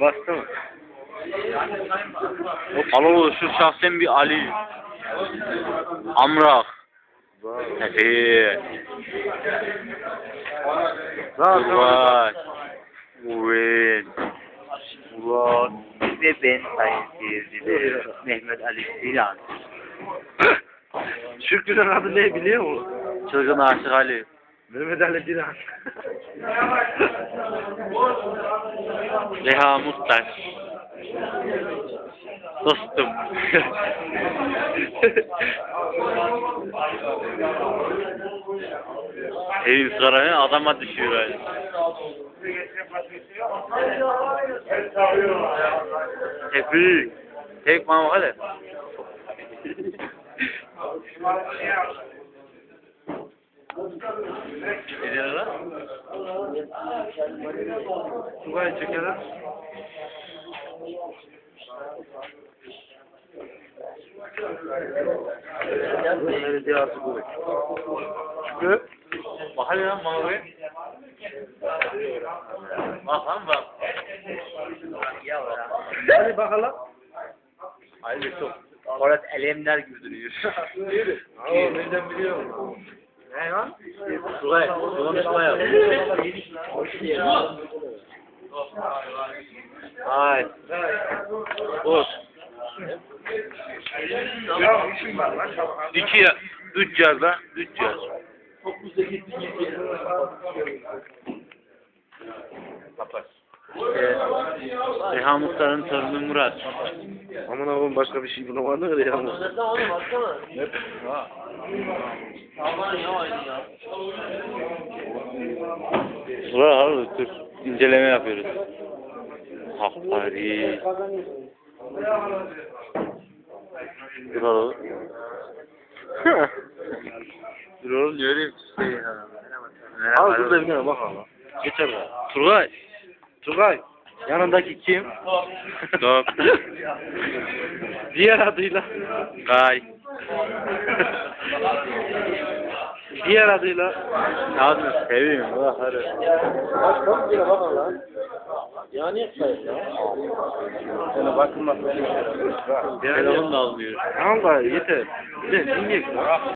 Bastı mı? Alo şu şahsen bir Ali. Amrak. Efe. Murat. Murat. Murat. Ve ben sayın seyirciler. Mehmet Ali Sinan. Şükrü'nün adı ne biliyor musun? Çılgın Aşık Ali. Mehmet Ali Dilan. Reha Mustaş. Dostum. Evin sıralarını adama düşüyor öyle. Tebrik. Tek mama hadi. Ne diyorsun lan? Tugay çekelim. Bunları diyası bu. Şükrü. Bak hadi lan bana koy. Bak. Hadi bakalım. Hayır çok. Orası elemler gibi duruyor. Oo, nereden biliyorum? Lan? Tugay, konuşma yap. Hay. Dur. İki, üç yaz lan, üç yaz. Kapat. İşte, Reha Muhtar'ın torunu Murat. Aman abim başka bir şey bulamadın ya. Murat abi dur. İnceleme yapıyoruz. Hakari. Dur oğlum. Dur oğlum şey ya. Al burada bir tane bakalım. Geçer be. Turgay. Tugay. Yanındaki kim? Stop. Diğer adıyla. Kay. Diğer adıyla. Abi seveyim. Bak hadi. Başka bir bakalım lan. Yani yapmayın ya. Sana bakılmaz. Telefon da almıyor. Tamam da yeter. Bir de dinleyek.